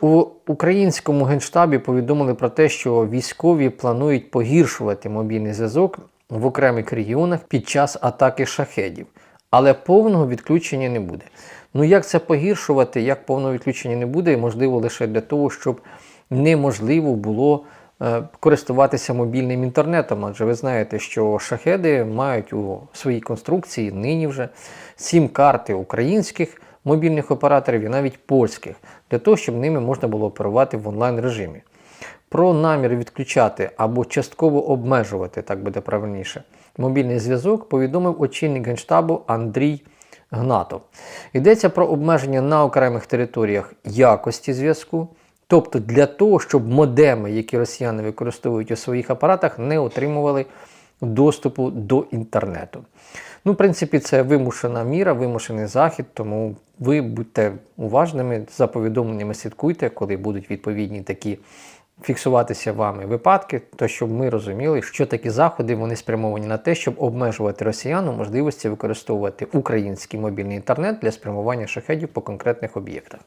У українському генштабі повідомили про те, що військові планують погіршувати мобільний зв'язок в окремих регіонах під час атаки шахедів, але повного відключення не буде. Ну як це погіршувати, як повного відключення не буде, можливо, лише для того, щоб неможливо було е, користуватися мобільним інтернетом. Адже ви знаєте, що шахеди мають у своїй конструкції нині вже сім-карти українських мобільних операторів і навіть польських, для того, щоб ними можна було оперувати в онлайн режимі. Про намір відключати або частково обмежувати, так буде правильніше, мобільний зв'язок повідомив очільник генштабу Андрій Гнатов. Йдеться про обмеження на окремих територіях якості зв'язку, тобто для того, щоб модеми, які росіяни використовують у своїх апаратах, не отримували доступу до інтернету. Ну, в принципі, це вимушена міра, вимушений захід, тому ви будьте уважними, за повідомленнями слідкуйте, коли будуть відповідні такі фіксуватися вами випадки, то щоб ми розуміли, що такі заходи вони спрямовані на те, щоб обмежувати росіян у можливості використовувати український мобільний інтернет для спрямування шахедів по конкретних об'єктах.